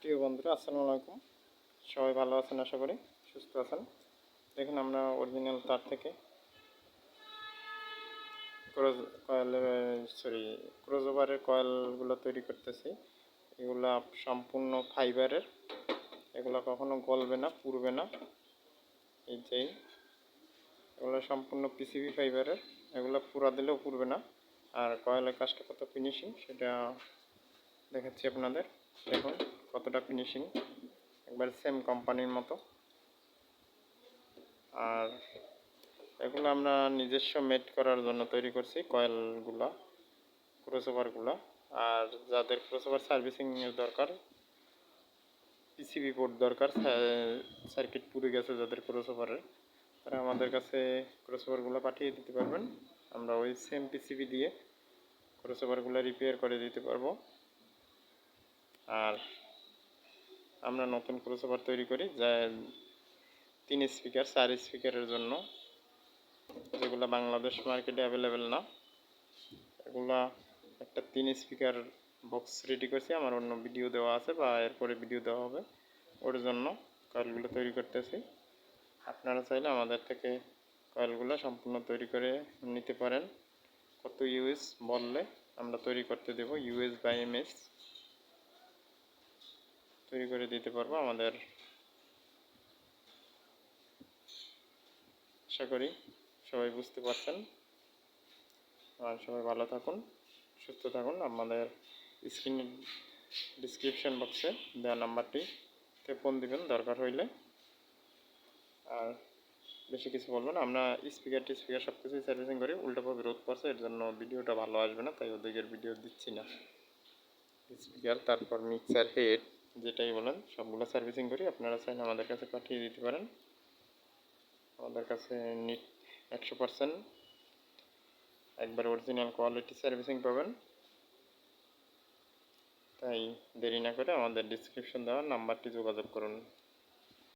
প্রিয় বন্ধুরা, আসসালামু আলাইকুম। সবাই ভালো আছেন আশা করি, সুস্থ আছেন। দেখুন, আমরা অরিজিনাল তার থেকে ক্রোজ কয়েলের সরি ক্রোজ ওভারের কয়েলগুলো তৈরি করতেছি। এগুলা সম্পূর্ণ ফাইবারের, এগুলো কখনো গলবে না, পুড়বে না। এই যে, এগুলো সম্পূর্ণ পিসিবি ফাইবারের, এগুলো পুরা দিলেও পুড়বে না। আর কয়েলের কাজটা কত ফিনিশিং সেটা দেখাচ্ছি আপনাদের। দেখুন। কতটা ফিনিশিং একবার সেম কোম্পানির মতো। আর এগুলো আমরা নিজস্ব মেড করার জন্য তৈরি করছি কয়েলগুলা ক্রসওভারগুলো আর যাদের ক্রসওভার সার্ভিসিংয়ের দরকার পিসিবি বোর্ড দরকার সার্কিট পুড়ে গেছে যাদের ক্রসওভারের তারা আমাদের কাছে ক্রসওভারগুলো পাঠিয়ে দিতে পারবেন। আমরা ওই সেম পিসিবি দিয়ে ক্রসওভারগুলো রিপেয়ার করে দিতে পারব। আর আমরা নতুন ক্রসওভার তৈরি করি, যা তিন স্পিকার চার স্পিকারের জন্য। যেগুলো বাংলাদেশ মার্কেটে অ্যাভেলেবেল না। এগুলা একটা তিন স্পিকার বক্স রেডি করছি। আমার অন্য ভিডিও দেওয়া আছে বা এরপরে ভিডিও দেওয়া হবে। ওর জন্য কয়েলগুলো তৈরি করতেছি। আপনারা চাইলে আমাদের থেকে কয়েলগুলো সম্পূর্ণ তৈরি করে নিতে পারেন। কত ইউএস বললে আমরা তৈরি করতে দেব ইউএস বাই এমএস তৈরি করে দিতে পারব আমাদের। আশা করি সবাই বুঝতে পারছেন। আর সবাই ভালো থাকুন, সুস্থ থাকুন। আমাদের স্ক্রিন ডিসক্রিপশন বক্সে দেওয়া নাম্বারটিতে ফোন দিবেন, দরকার হইলে। আর বেশি কিছু বলব না, আমরা স্পিকার টিস্পিকার সব কিছুই সার্ভিসিং করি উল্টোভাবে রোধ পড়ছে এর জন্য ভিডিওটা ভালো আসবে না, তাই ওদিকের ভিডিও দিচ্ছি না। স্পিকার তারপর মিক্সার হেড যেটাই বলেন, সবগুলো সার্ভিসিং করি, আপনারা চাইলে আমাদের কাছে পাঠিয়ে দিতে পারেন। আমাদের কাছে নিট একশো পার্সেন্ট একবার অরিজিনাল কোয়ালিটি সার্ভিসিং পাবেন। তাই দেরি না করে আমাদের ডিসক্রিপশন দেওয়া নাম্বারটি যোগাযোগ করুন।